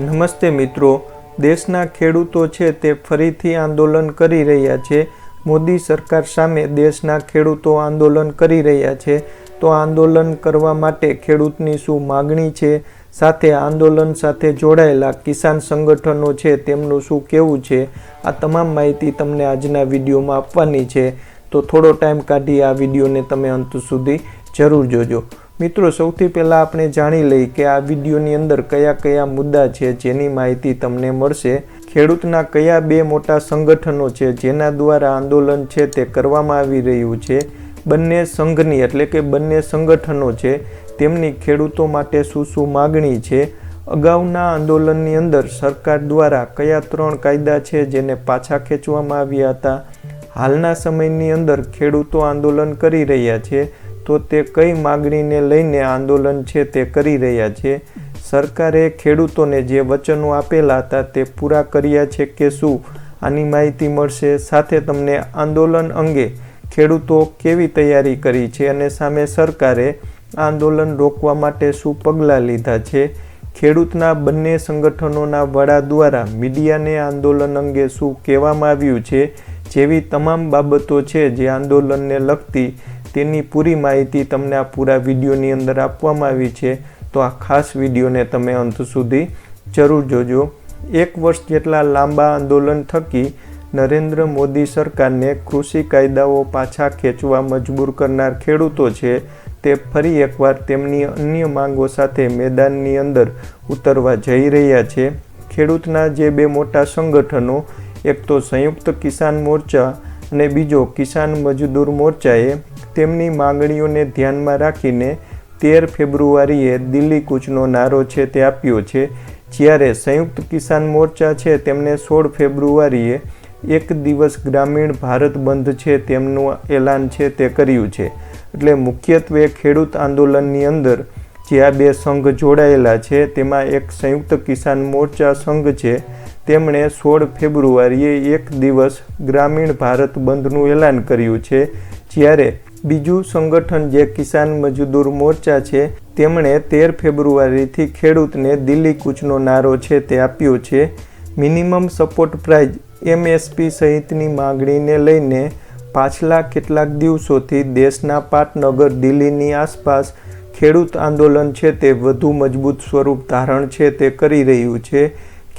નમસ્તે મિત્રો. દેશના ખેડૂતો છે તે ફરીથી આંદોલન કરી રહ્યા છે. મોદી સરકાર સામે દેશના ખેડૂતો આંદોલન કરી રહ્યા છે. તો આંદોલન કરવા માટે ખેડૂતની શું માગણી છે? સાથે આંદોલન સાથે જોડાયેલા કિસાન સંગઠનો છે તેમનું શું કહેવું છે? આ તમામ માહિતી તમને આજના વિડીયોમાં આપવાની છે. તો થોડો ટાઈમ કાઢી આ વિડીયોને તમે અંત સુધી જરૂર જોજો. મિત્રો, સૌથી પહેલાં આપણે જાણી લઈ કે આ વિડીયોની અંદર કયા કયા મુદ્દા છે, જેની માહિતી તમને મળશે. ખેડૂતના કયા બે મોટા સંગઠનો છે, જેના દ્વારા આંદોલન છે તે કરવામાં આવી રહ્યું છે. બંને સંઘની, એટલે કે બંને સંગઠનો છે, તેમની ખેડૂતો માટે શું શું માગણી છે? અગાઉના આંદોલનની અંદર સરકાર દ્વારા કયા ત્રણ કાયદા છે જેને પાછા ખેંચવામાં આવ્યા હતા? હાલના સમયની અંદર ખેડૂતો આંદોલન કરી રહ્યા છે. તો તે કઈ માગણીને લઈને આંદોલન છે તે કરી રહ્યા છે? સરકારે ખેડૂતોને જે વચનો આપેલા હતા તે પૂરા કર્યા છે કે શું? આની માહિતી મળશે. સાથે તમને આંદોલન અંગે ખેડૂતો કેવી તૈયારી કરી છે અને સામે સરકારે આંદોલન રોકવા માટે શું પગલાં લીધા છે? ખેડૂતના બંને સંગઠનોના વડા દ્વારા મીડિયાને આંદોલન અંગે શું કહેવામાં આવ્યું છે? જેવી તમામ બાબતો છે જે આંદોલનને લગતી તેની પૂરી માહિતી તમને આ પૂરા વિડીયોની અંદર આપવામાં આવી છે. તો આ ખાસ વિડીયોને તમે અંત સુધી જરૂર જોજો. એક વર્ષ જેટલા લાંબા આંદોલન થકી નરેન્દ્ર મોદી સરકારને કૃષિ કાયદાઓ પાછા ખેંચવા મજબૂર કરનાર ખેડૂતો છે તે ફરી એકવાર તેમની અન્ય માંગો સાથે મેદાનની અંદર ઉતરવા જઈ રહ્યા છે. ખેડૂતના જે બે મોટા સંગઠનો, એક તો સંયુક્ત કિસાન મોરચા અને બીજો કિસાન મજદૂર મોરચાએ તેમની માંગણીઓને ધ્યાનમાં રાખીને તેર ફેબ્રુઆરીએ દિલ્હી કૂચનો નારો છે તે આપ્યો છે, જ્યારે સંયુક્ત કિસાન મોરચા છે તેમને સોળ ફેબ્રુઆરીએ એક દિવસ ગ્રામીણ ભારત બંધ છે તેમનું એલાન છે તે કર્યું છે. એટલે મુખ્યત્વે ખેડૂત આંદોલનની અંદર જે આ બે સંઘ જોડાયેલા છે, તેમાં એક સંયુક્ત કિસાન મોરચા સંઘ છે તેમણે સોળ ફેબ્રુઆરીએ એક દિવસ ગ્રામીણ ભારત બંધનું એલાન કર્યું છે, જ્યારે બીજું સંગઠન જે કિસાન મજદૂર મોરચા છે, તેમણે તેર ફેબ્રુઆરીથી ખેડૂતને દિલ્હી કૂચનો નારો છે તે આપ્યો છે. મિનિમમ સપોર્ટ પ્રાઇઝ એમએસપી સહિતની માગણીને લઈને પાછલા કેટલાક દિવસોથી દેશના પાટનગર, દિલ્હીની આસપાસ ખેડૂત આંદોલન છે તે વધુ મજબૂત સ્વરૂપ ધારણ છે તે કરી રહ્યું છે.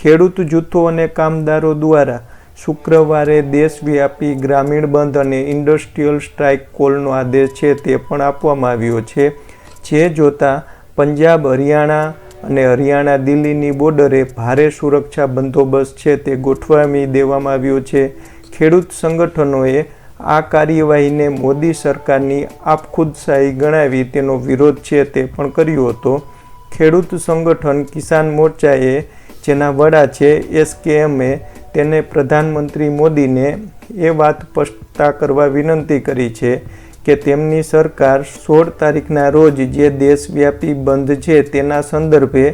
ખેડૂત જૂથો અને કામદારો દ્વારા શુક્રવારે દેશવ્યાપી ગ્રામીણ બંધ અને ઇન્ડસ્ટ્રીયલ સ્ટ્રાઇક કોલનો આદેશ છે તે પણ આપવામાં આવ્યો છે. જે જોતાં પંજાબ, હરિયાણા અને હરિયાણા દિલ્હીની બોર્ડરે ભારે સુરક્ષા બંદોબસ્ત છે તે ગોઠવામી દેવામાં આવ્યો છે. ખેડૂત સંગઠનોએ આ કાર્યવાહીને મોદી સરકારની આપખુદશાહી ગણાવી તેનો વિરોધ છે તે પણ કર્યો હતો. ખેડૂત સંગઠન કિસાન મોરચાએ જેના વડા છે એસકેએમએ તેને પ્રધાનમંત્રી મોદીને એ વાત સ્પષ્ટતા કરવા વિનંતી કરી છે કે તેમની સરકાર સોળ તારીખના રોજ જે દેશવ્યાપી બંધ છે તેના સંદર્ભે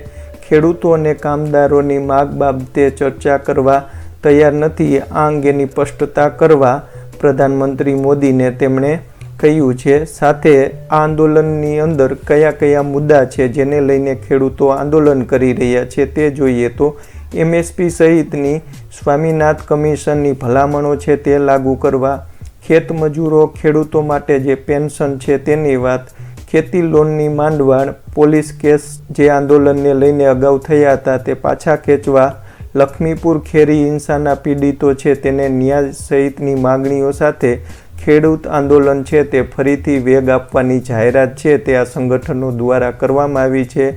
ખેડૂતો અને કામદારોની માગ બાબતે ચર્ચા કરવા તૈયાર નથી. આ અંગેની સ્પષ્ટતા કરવા પ્રધાનમંત્રી મોદીને તેમણે કહ્યું છે, સાથે આ આંદોલનની અંદર કયા કયા મુદ્દા છે જેને લઈને ખેડૂતો આંદોલન કરી રહ્યા છે તે જોઈએ તો એમએસપી સહિતની સ્વામીનાથ કમિશનની ભલામણો છે તે લાગુ કરવા, ખેત મજૂરો ખેડૂતો માટે જે પેન્શન છે તેની વાત, ખેતી લોનની માંડવાણ પોલીસ કેસ જે આંદોલનને લઈને અગાઉ થયા હતા તે પાછા ખેંચવા, લક્ષ્મીપુર ખેરી હિંસાના પીડિતો છે તેને ન્યાય સહિતની માગણીઓ સાથે ખેડૂત આંદોલન છે તે ફરીથી વેગ આપવાની જાહેરાત છે તે આ સંગઠનો દ્વારા કરવામાં આવી છે,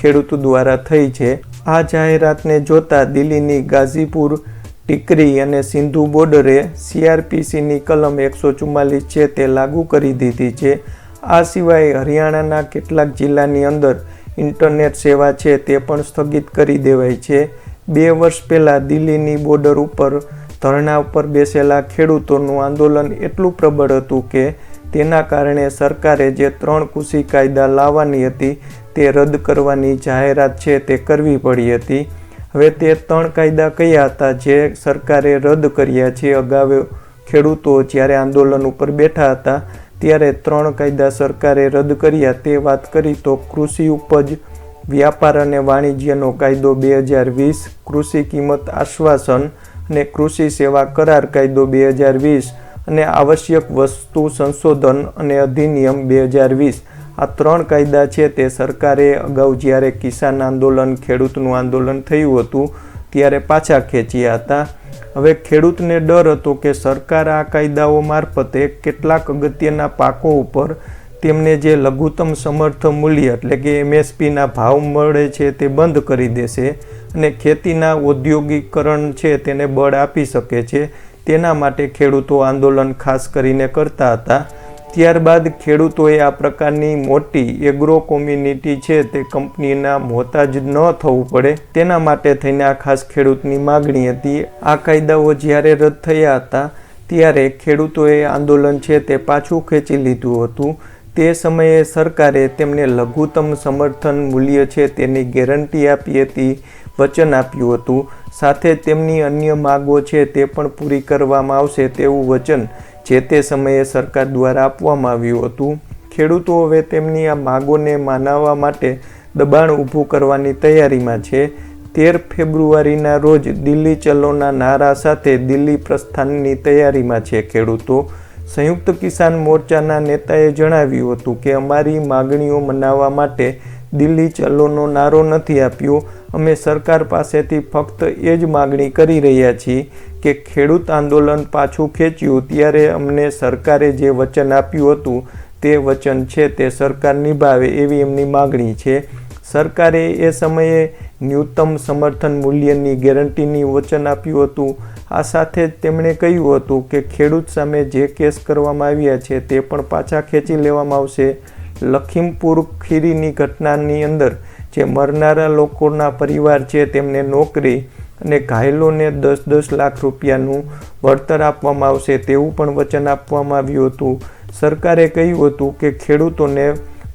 ખેડૂતો દ્વારા થઈ છે. આ જાહેરાતને જોતા દિલ્હીની ગાઝીપુર ટીકરી અને સિંધુ બોર્ડરે સીઆરપીસીની કલમ એકસો ચુમ્માલીસ છે તે લાગુ કરી દીધી છે. આ સિવાય હરિયાણાના કેટલાક જિલ્લાની અંદર ઇન્ટરનેટ સેવા છે તે પણ સ્થગિત કરી દેવાય છે. બે વર્ષ પહેલાં દિલ્હીની બોર્ડર ઉપર ધરણા ઉપર બેસેલા ખેડૂતોનું આંદોલન એટલું પ્રબળ હતું કે તેના કારણે સરકારે જે ત્રણ કૃષિ કાયદા લાવવાની હતી તે રદ કરવાની જાહેરાત છે તે કરવી પડી હતી. હવે તે ત્રણ કાયદા કયા હતા જે સરકારે રદ કર્યા છે? અગાઉ ખેડૂતો જ્યારે આંદોલન ઉપર બેઠા હતા ત્યારે ત્રણ કાયદા સરકારે રદ કર્યા. તે વાત કરી તો કૃષિ ઉપજ, વ્યાપાર અને વાણિજ્યનો કાયદો બે હજાર વીસ, કૃષિ કિંમત આશ્વાસન અને કૃષિ સેવા કરાર કાયદો બે હજાર વીસ અને આવશ્યક વસ્તુ સંશોધન અને અધિનિયમ બે હજાર વીસ. આ ત્રણ કાયદા છે તે સરકારે અગાઉ જ્યારે કિસાન આંદોલન, ખેડૂતનું આંદોલન થયું હતું, ત્યારે પાછા ખેંચ્યા હતા. હવે ખેડૂતને ડર હતો કે સરકાર આ કાયદાઓ મારફતે કેટલાક અગત્યના પાકો ઉપર તેમને જે લઘુત્તમ સમર્થ મૂલ્ય એટલે કે એમએસપીના ભાવ મળે છે તે બંધ કરી દેશે અને ખેતીના ઔદ્યોગિકરણ છે તેને બળ આપી શકે છે. તેના માટે ખેડૂતો આંદોલન ખાસ કરીને કરતા હતા. ત્યારબાદ ખેડૂતોએ આ પ્રકારની મોટી એગ્રો કોમ્યુનિટી છે તે કંપનીના મોહતાજ ન થવું પડે. તેના માટે થઈને આ ખાસ ખેડૂતની માગણી હતી. આ કાયદાઓ જ્યારે રદ થયા હતા, ત્યારે ખેડૂતોએ આંદોલન છે તે પાછું ખેંચી લીધું હતું. તે સમયે સરકારે તેમને લઘુત્તમ સમર્થન મૂલ્ય છે તેની ગેરંટી આપી હતી, વચન આપ્યું હતું. સાથે તેમની અન્ય માગો છે તે પણ પૂરી કરવામાં આવશે તેવું વચન જે તે સમયે સરકાર દ્વારા આપવામાં આવ્યું હતું. ખેડૂતો હવે તેમની આ માગોને માનવવા માટે દબાણ ઊભું કરવાની તૈયારીમાં છે. તેર ફેબ્રુઆરીના રોજ દિલ્હી ચલોના નારા સાથે દિલ્હી પ્રસ્થાનની તૈયારીમાં છે ખેડૂતો. સંયુક્ત કિસાન મોરચાના નેતાએ જણાવ્યું હતું કે અમારી માગણીઓ મનાવવા માટે દિલ્હી ચલોનો નારો નથી આપ્યો. અમે સરકાર પાસેથી ફક્ત એ જ માગણી કરી રહ્યા છીએ કે ખેડૂત આંદોલન પાછું ખેંચ્યું. ત્યારે અમને સરકારે જે વચન આપ્યું હતું તે વચન છે તે સરકાર નિભાવે એવી એમની માગણી છે. સરકારે એ સમયે ન્યૂનતમ સમર્થન મૂલ્યની ગેરંટીની વચન આપ્યું હતું. આ સાથે જ તેમણે કહ્યું હતું કે ખેડૂત સામે જે કેસ કરવામાં આવ્યા છે તે પણ પાછા ખેંચી લેવામાં આવશે. લખીમપુર ખીરીની ઘટનાની અંદર જે મરનારા લોકોના પરિવાર છે તેમને નોકરી અને ઘાયલોને દસ દસ લાખ રૂપિયાનું વળતર આપવામાં આવશે તેવું પણ વચન આપવામાં આવ્યું હતું. સરકારે કહ્યું હતું કે ખેડૂતોને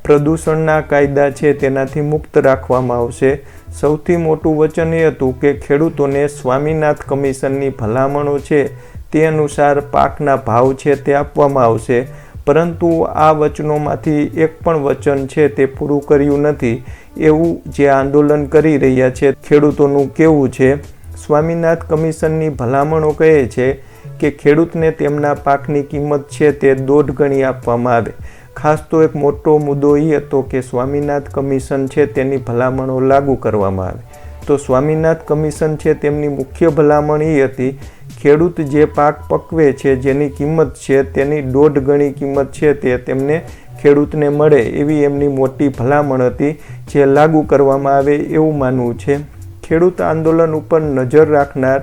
પ્રદૂષણના કાયદા છે તેનાથી મુક્ત રાખવામાં આવશે. સૌથી મોટું વચન એ હતું કે ખેડૂતોને સ્વામીનાથ કમિશનની ભલામણો છે તે અનુસાર પાકના ભાવ છે તે આપવામાં આવશે. પરંતુ આ વચનોમાંથી એક પણ વચન છે તે પૂરું કર્યું નથી. એવું જે આંદોલન કરી રહ્યા છે ખેડૂતોનું કેવું છે. સ્વામીનાથ કમિશનની ભલામણો કહે છે કે ખેડૂતને તેમના પાકની કિંમત છે તે દોઢ ગણી આપવામાં આવે. ખાસ તો એક મોટો મુદ્દો એ હતો કે સ્વામિનાથ કમિશન છે તેની ભલામણો લાગુ કરવામાં આવે. તો સ્વામિનાથ કમિશન છે તેમની મુખ્ય ભલામણ એ હતી, ખેડૂત જે પાક પકવે છે, જેની કિંમત છે, તેની દોઢ ગણી કિંમત છે તે તેમને ખેડૂતને મળે એવી એમની મોટી ભલામણ હતી, જે લાગુ કરવામાં આવે એવું માનવું છે. ખેડૂત આંદોલન ઉપર નજર રાખનાર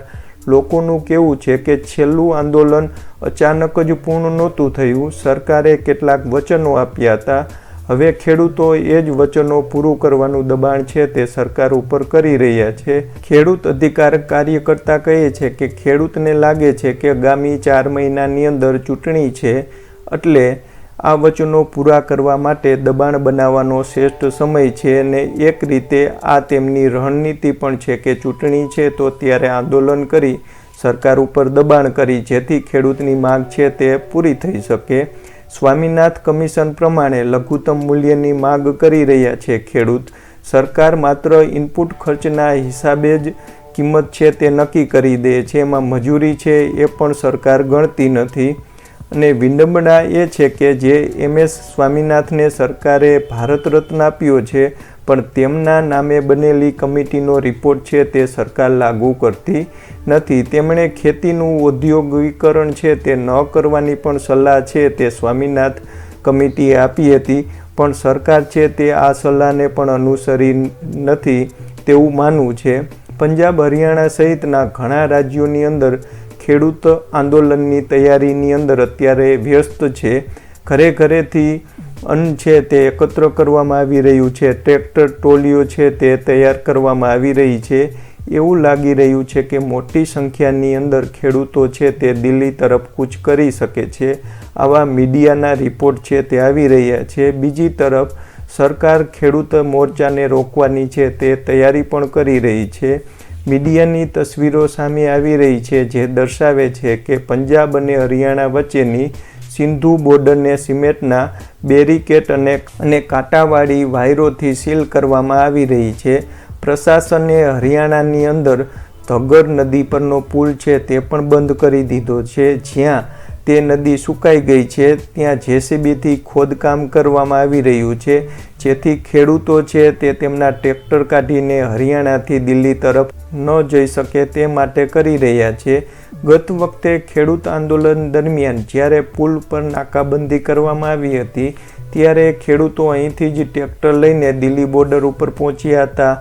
લોકોનું કેવું છે કે છેલ્લું આંદોલન અચાનક જ પૂર્ણ નહોતું થયું. સરકારે કેટલાક વચનો આપ્યા હતા. હવે ખેડૂતો એ જ વચનો પૂરું કરવાનું દબાણ છે તે સરકાર ઉપર કરી રહ્યા છે. ખેડૂત અધિકાર કાર્યકર્તા કહે છે કે ખેડૂતને લાગે છે કે આગામી ચાર મહિનાની અંદર ચૂંટણી છે. એટલે આ વચનો પૂરા કરવા માટે દબાણ બનાવવાનો શ્રેષ્ઠ સમય છે અને એક રીતે આ તેમની રણનીતિ પણ છે કે ચૂંટણી છે, તો ત્યારે આંદોલન કરી સરકાર ઉપર દબાણ કરી જેથી ખેડૂતની માંગ છે તે પૂરી થઈ શકે. સ્વામીનાથ કમિશન પ્રમાણે લઘુત્તમ મૂલ્યની માંગ કરી રહ્યા છે ખેડૂત. સરકાર માત્ર ઇનપુટ ખર્ચના હિસાબે જ કિંમત છે તે નક્કી કરી દે છે, એમાં મજૂરી છે એ પણ સરકાર ગણતી નથી. અને વિડંબના એ છે કે જે એમ. એસ. સ્વામીનાથને સરકારે ભારત રત્ન આપ્યો છે, પણ તેમના નામે બનેલી કમિટીનો રિપોર્ટ છે તે સરકાર લાગુ કરતી નથી. તેમણે ખેતીનું ઔદ્યોગિકરણ છે તે ન કરવાની પણ સલાહ છે તે સ્વામીનાથ કમિટીએ આપી હતી, પણ સરકાર છે તે આ સલાહને પણ અનુસરી નથી તેવું માનવું છે. પંજાબ હરિયાણા સહિતના ઘણા રાજ્યોની અંદર ખેડૂત આંદોલનની તૈયારીની અંદર અત્યારે વ્યસ્ત છે. ઘરે ઘરેથી અન્ન છે તે એકત્ર કરવામાં આવી રહ્યું છે. ટ્રેક્ટર, ટોલીઓ છે તે તૈયાર કરવામાં આવી રહી છે. એવું લાગી રહ્યું છે કે મોટી સંખ્યાની અંદર ખેડૂતો છે તે દિલ્હી તરફ કૂચ કરી શકે છે. આવા મીડિયાના રિપોર્ટ છે તે આવી રહ્યા છે. બીજી તરફ, સરકાર ખેડૂત મોરચાને રોકવાની છે તે તૈયારી પણ કરી રહી છે. મીડિયાની તસવીરો સામે આવી રહી છે જે દર્શાવે છે કે પંજાબ અને હરિયાણા વચ્ચેની સિંધુ બોર્ડરને સિમેન્ટના બેરિકેટ અને અને કાંટાવાળી વાયરોથી સીલ કરવામાં આવી રહી છે. પ્રશાસને હરિયાણાની અંદર ધગર નદી પરનો પુલ છે તે પણ બંધ કરી દીધો છે, જ્યાં તે નદી સુકાઈ ગઈ છે. ત્યાં જેસીબીથી ખોદકામ કરવામાં આવી રહ્યું છે. જેથી ખેડૂતો છે તે તેમના ટ્રેક્ટર કાઢીને હરિયાણાથી દિલ્હી તરફ ન જઈ શકે તે માટે કરી રહ્યા છે. ગત વખતે ખેડૂત આંદોલન દરમિયાન જ્યારે પુલ પર નાકાબંધી કરવામાં આવી હતી, ત્યારે ખેડૂતો અહીંથી જ ટ્રેક્ટર લઈને દિલ્હી બોર્ડર ઉપર પહોંચ્યા હતા.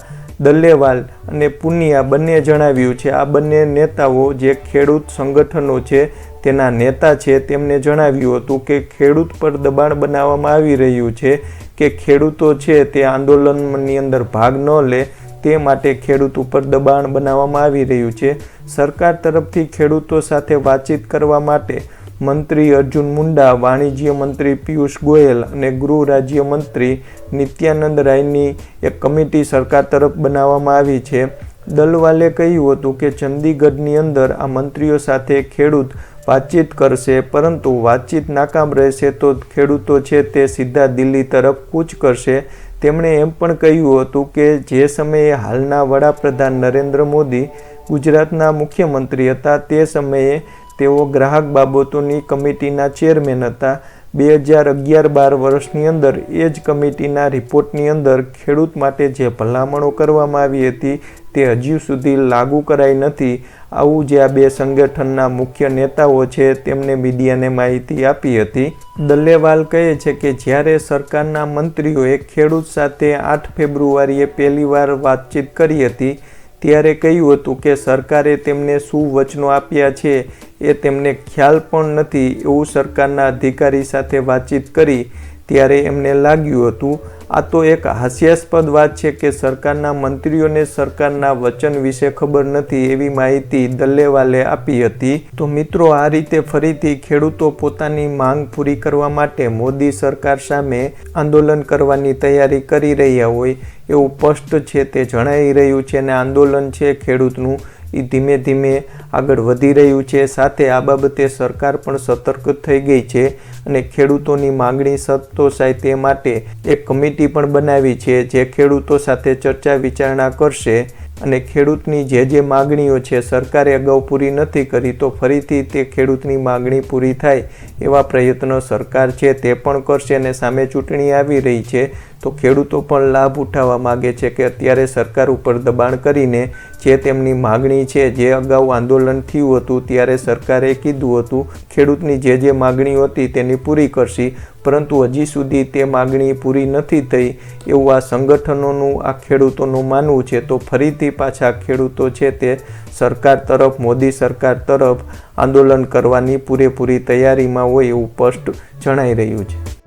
દલ્લેવાલ અને પુનિયા બંને જણાવ્યું છે. આ બંને નેતાઓ જે ખેડૂત સંગઠનો છે, તેના નેતા છે તેમને જણાવ્યું હતું કે ખેડૂત પર દબાણ બનાવવામાં આવી રહ્યું છે કે ખેડૂતો છે તે આંદોલનની અંદર ભાગ ન લે, તે માટે ખેડૂત ઉપર દબાણ બનાવવામાં આવી રહ્યું છે. સરકાર તરફથી ખેડૂતો સાથે વાતચીત કરવા માટે મંત્રી અર્જુન મુંડા, વાણિજ્ય મંત્રી પિયુષ ગોયલ અને ગૃહ રાજ્ય મંત્રી નિત્યાનંદ રાયની એક કમિટી સરકાર તરફ બનાવવામાં આવી છે. દલવાલે કહ્યું હતું કે ચંદીગઢની અંદર આ મંત્રીઓ સાથે ખેડૂત વાતચીત કરશે, પરંતુ વાતચીત નાકામ રહેશે તો ખેડૂતો છે તે સીધા દિલ્હી તરફ કૂચ કરશે. તેમણે એમ પણ કહ્યું હતું કે જે સમયે હાલના વડાપ્રધાન નરેન્દ્ર મોદી ગુજરાતના મુખ્યમંત્રી હતા તે સમયે તેઓ ગ્રાહક બાબતોની કમિટીના ચેરમેન હતા. બે હજાર અગિયાર બાર વર્ષની અંદર એ જ કમિટીના રિપોર્ટની અંદર ખેડૂત માટે જે ભલામણો કરવામાં આવી હતી તે હજુ સુધી લાગુ કરાઈ નથી. આવું જે આ બે સંગઠનના મુખ્ય નેતાઓ છે તેમને મીડિયાને માહિતી આપી હતી. દલ્લેવાલ કહે છે કે જ્યારે સરકારના મંત્રીઓએ ખેડૂત સાથે આઠ ફેબ્રુઆરીએ પહેલીવાર વાતચીત કરી હતી ત્યારે કહ્યું હતું કે સરકારે તેમને શું વચનો આપ્યા છે એ તેમને ખ્યાલ પણ નથી એવું સરકારના અધિકારી સાથે વાતચીત કરી ત્યારે એમને લાગ્યું હતું, આ તો એક હાસ્યાસ્પદ વાત છે કે સરકારના મંત્રીઓને સરકારના વચન વિશે ખબર નથી એવી માહિતી દલ્લેવાલે આપી હતી. તો મિત્રો, આ રીતે ફરીથી ખેડૂતો પોતાની માંગ પૂરી કરવા માટે મોદી સરકાર સામે આંદોલન કરવાની તૈયારી કરી રહ્યા હોય એવું સ્પષ્ટ છે તે જણાઈ રહ્યું છે અને આંદોલન છે ખેડૂતનું. એ ધીમે ધીમે આગળ વધી રહ્યું છે. સાથે આ બાબતે સરકાર પણ સતર્ક થઈ ગઈ છે અને ખેડૂતોની માંગણી સંતોષાય તે માટે એક કમિટી પણ બનાવી છે જે ખેડૂતો સાથે ચર્ચા વિચારણા કરશે અને ખેડૂતની જે જે માગણીઓ છે સરકારે અગાઉ પૂરી નથી કરી તો ફરીથી તે ખેડૂતની માગણી પૂરી થાય એવા પ્રયત્નો સરકાર છે તે પણ કરશે અને સામે ચૂંટણી આવી રહી છે. તો ખેડૂતો પણ લાભ ઉઠાવવા માગે છે કે અત્યારે સરકાર ઉપર દબાણ કરીને જે તેમની માગણી છે, જે અગાઉ આંદોલન થયું હતું, ત્યારે સરકારે કીધું હતું, ખેડૂતની જે જે માગણીઓ હતી તેની પૂરી કરશી, પરંતુ હજી સુધી તે માગણી પૂરી નથી થઈ એવું આ સંગઠનોનું, આ ખેડૂતોનું માનવું છે. તો ફરીથી પાછા ખેડૂતો છે તે સરકાર તરફ, મોદી સરકાર તરફ આંદોલન કરવાની પૂરેપૂરી તૈયારીમાં હોય એવું સ્પષ્ટ જણાઈ રહ્યું છે.